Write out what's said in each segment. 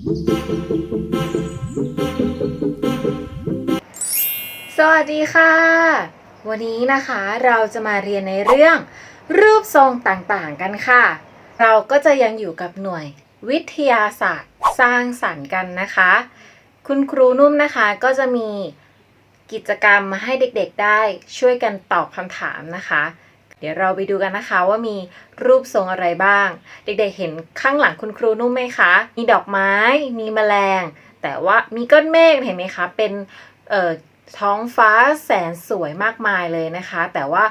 สวัสดีค่ะ วันนี้นะคะเราจะมาเรียนในเรื่อง รูปทรงต่างๆกันค่ะ เราก็จะยังอยู่กับหน่วยวิทยาศาสตร์สร้างสรรค์กันนะคะ คุณครูนุ่มนะคะก็จะมีกิจกรรมมาให้เด็กๆได้ช่วยกันตอบคำถามนะคะ เดี๋ยวเราไปดูกันนะคะว่ามีรูปทรงอะไรบ้าง เด็กๆเห็นข้างหลังคุณครูนุ่มไหมคะ มีดอกไม้ มีแมลง แต่ว่ามีก้อนเมฆเห็นไหมคะ เป็นท้องฟ้าแสนสวยมากมายเลยนะคะ แต่ว่า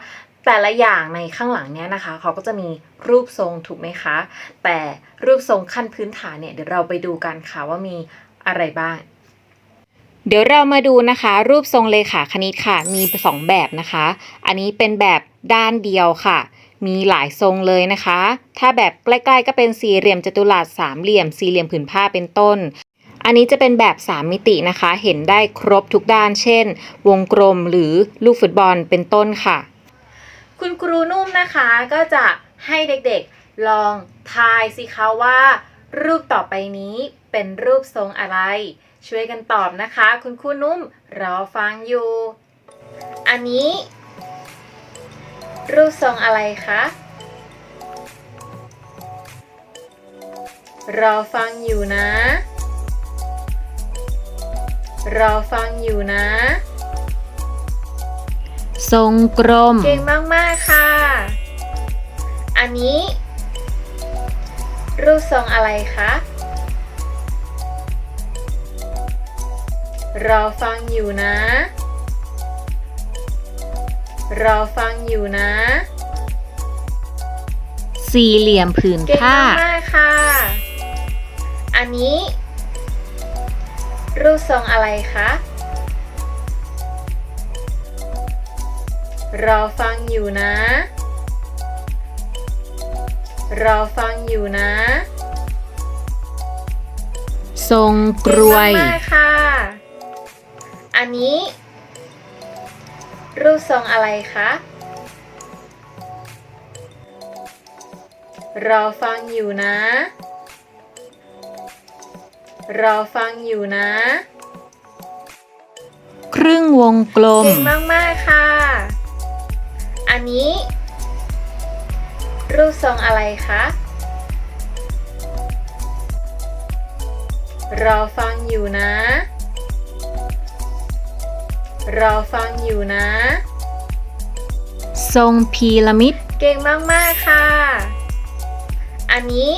แต่ละอย่างในข้างหลังเนี้ยนะคะเขาก็จะมีรูปทรงถูกไหมคะ แต่รูปทรงขั้นพื้นฐานเนี่ยเดี๋ยวเราไปดูกันค่ะว่ามีอะไรบ้าง เดี๋ยวเรามาดูนะคะ รูปทรงเลขาคณิตค่ะ มีสองแบบนะคะ อันนี้เป็นแบบด้านเดียวค่ะ มีหลายทรงเลยนะคะ ถ้าแบบใกล้ๆก็เป็นสี่เหลี่ยมจัตุรัสสามเหลี่ยม สี่เหลี่ยมผืนผ้าเป็นต้น อันนี้จะเป็นแบบ 3 มิตินะคะ เห็นได้ครบทุกด้าน เช่น วงกลมหรือลูกฟุตบอลเป็นต้นค่ะ คุณครูนุ่มนะคะก็จะให้เด็กๆลองทายสิคะว่า รูปต่อไปนี้เป็นรูปทรงอะไร ช่วยกันตอบนะคะ คุณครูนุ่มรอฟังอยู่ อันนี้ รูปทรงอะไรคะรอฟังอยู่นะ รอฟังอยู่นะ ทรงกลมเก่งมาก ๆ ค่ะ อันนี้ รูปทรงอะไรคะ รอฟังอยู่นะ รอฟังอยู่นะ สี่เหลี่ยมผืนเก่งผ้า มากๆค่ะ อันนี้ รูปทรงอะไรคะ รอฟังอยู่นะ รอฟังอยู่นะ ทรงกรวยเก่งมากๆค่ะ อันนี้ รูปทรงอะไรคะ รอฟังอยู่นะ รอฟังอยู่นะ ครึ่งวงกลม เก่งมาก ๆ ค่ะ อันนี้ รูปทรงอะไรคะ รอฟังอยู่นะ รอฟังอยู่นะ ทรงพีระมิด เก่งมาก ๆ ค่ะ อันนี้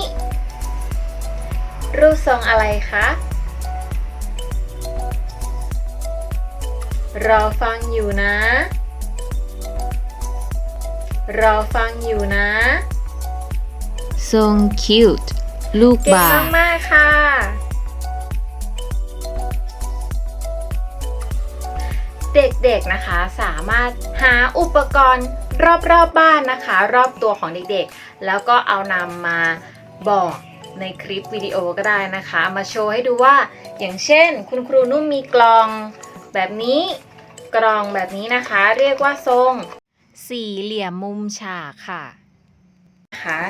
รูปทรงอะไรคะ รอฟังอยู่นะรอฟังอยู่นะ ทรงคิวต์ลูกเก่งบาศมากๆค่ะ เด็กๆนะคะสามารถหาอุปกรณ์รอบๆบบ้านนะคะ รอบตัวของเด็กๆ แล้วก็เอานำมาบอกในคลิปวิดีโอก็ได้นะคะ มาโชว์ให้ดูว่า อย่างเช่น คุณครูนุ่มมีกลองแบบนี้กลองแบบนี้นะคะ เรียกว่าทรง สี่เหลี่ยมมุมฉากค่ะนะคะ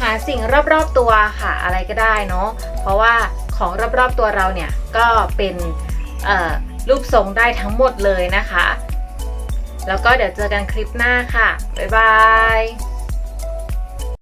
หาสิ่งรอบๆตัวค่ะอะไรก็ได้เนาะเพราะว่าของรอบๆตัวเราเนี่ยก็เป็นรูปทรงได้ทั้งหมดเลยนะคะ แล้วก็เดี๋ยวเจอกันคลิปหน้าค่ะ บ๊ายบาย